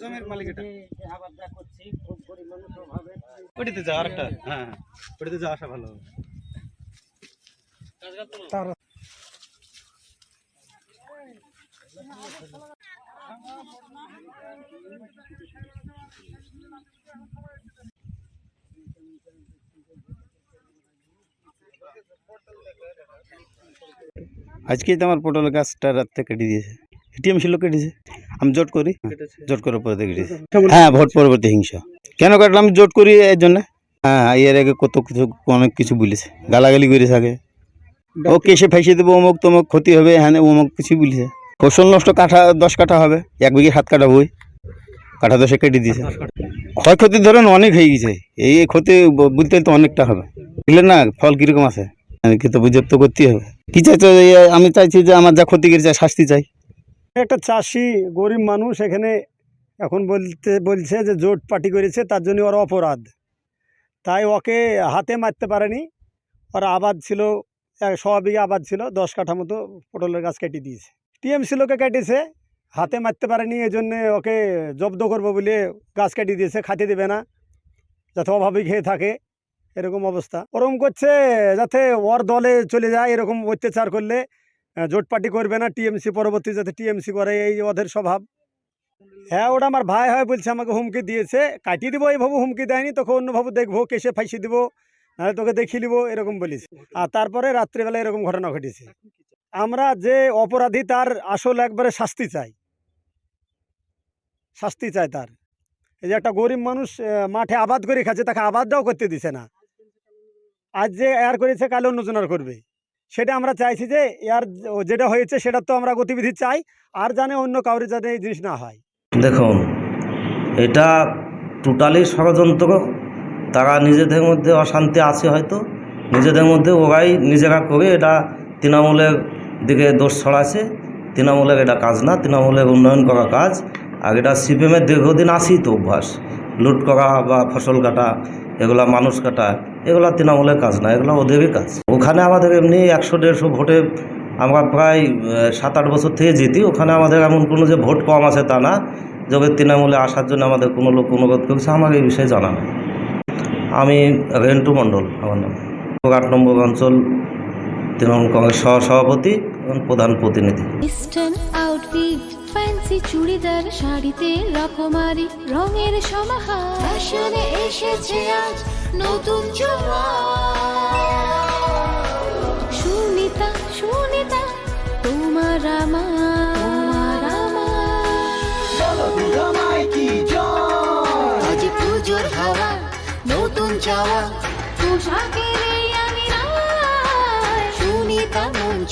জমির মালিক এটা। আবার যা করছি খুব গরিব মানুষ ওটিতে যা আরেকটা। হ্যাঁ হ্যাঁ। ওটিতে যা আসা ভালো হবে। আজকেই তো আমার পটলের গাছটা রাত্রে কেটে দিয়েছে। এটিএম ছিল কেটেছে। আমি জোট করি? জোট করার পরে দিয়ে হ্যাঁ ভোট পরবর্তী হিংসা। কেন কাটলাম? আমি জোট করি এর জন্য। হ্যাঁ এর আগে কত কিছু অনেক কিছু বলেছে। গালাগালি করেছে আগে। ও কেসে ফাইসে দেবো অমুক তমুক ক্ষতি হবে হ্যাঁ অমুক কিছু বলেছে। ফসল নষ্ট কাঠা দশ কাঠা হবে। এক বিঘে সাত কাঠা বই। কাঠা দশে কেটে দিয়েছে। ক্ষয়ক্ষতি ধরেন অনেক হয়ে গেছে। এই ক্ষতি ব- বলতে তো অনেকটা হবে। বুঝলেন না? ফল কীরকম আছে? আমাকে তো বুঝে তো করতেই হবে। কি চাইছো? আমি চাইছি যে আমার যা ক্ষতি করেছে শাস্তি চাই। একটা চাষি গরিব মানুষ এখানে এখন বলতে, বলছে যে জোট পার্টি করেছে, তার জন্য ওর অপরাধ। তাই ওকে হাতে মারতে পারেনি। ওর আবাদ ছিল বিঘা আবাদ ছিল, দশ কাঠা মতো পটলের গাছ কেটে দিয়েছে। টিএমসি লোকে কেটেছে, হাতে মারতে পারেনি এই জন্যে ওকে জব্দ করব বলে গাছ কেটে দিয়েছে, খাতে দেবে না, যাতে অভাবে খেয়ে থাকে, এরকম অবস্থা। ওরকম করছে, যাতে ওর দলে চলে যায়, এরকম অত্যাচার করলে জোট পার্টি করবে না, টিএমসি পরবর্তী যাতে টিএমসি করে, এই ওদের স্বভাব। হ্যাঁ ওটা আমার ভাই হয় বলছে, আমাকে হুমকি দিয়েছে। কাটিয়ে দিব, এইভাবে হুমকি দেয়নি, তোকে অন্যভাবে দেখব, কেসে ফাইসে দিব, নাহলে তোকে দেখিয়ে নিব, এরকম বলিস। আর তারপরে রাত্রিবেলা এরকম ঘটনা ঘটেছে। আমরা যে অপরাধী, তার আসল একবারে শাস্তি চাই। শাস্তি চাই তার। এই যে একটা গরিব মানুষ মাঠে আবাদ করে খাচ্ছে, তাকে আবাদটাও করতে দিছে না। আজ যে এয়ার করেছে, কালে কাল অন্যজনার করবে। সেটা আমরা চাইছি যে এর যেটা হয়েছে সেটা তো আমরা গতিবিধি চাই, আর জানে অন্য কাউরে যাতে এই জিনিস না হয়। দেখুন এটা টোটালি ষড়যন্ত্র। তারা নিজেদের মধ্যে অশান্তি আছে হয়তো, নিজেদের মধ্যে ওরাই নিজেরা করে এটা তৃণমূলের দিকে দোষ ছড়াছে তৃণমূলের এটা কাজ না, তৃণমূলের উন্নয়ন করা কাজ। আর এটা সিপিএমের দীর্ঘদিন আসেই তো অভ্যাস। লুট করা বা ফসল কাটা, এগুলা মানুষ কাটা, এগুলা তৃণমূলের কাজ না, এগুলো ওদেরই কাজ। ওখানে আমাদের এমনি একশো, দেড়শো ভোটে আমরা প্রায় সাত, আট বছর থেকে জিতি, ওখানে আমাদের এমন কোনো যে ভোট কম আছে তা না যোগের তৃণমূলে আসার জন্য আমাদের কোনো লোক অনুরোধ করেছে, আমার এই বিষয়ে জানা নেই। আমি রেন্টু মণ্ডল, আমার নাম। আট নম্বর অঞ্চল, তৃণমূল কংগ্রেস সহ এবং প্রধান প্রতিনিধি। ইস্টার্ন আউটফিট ফ্যান্সি চুড়িদার শাড়িতে রকমারি রঙের সমাহার। ফ্যাশনে এসেছে আজ নতুন সুনিতা সুনিতা তোমার আমার। আমার। আজ পুজোর হাওয়া নতুন চাওয়া। পোশাকের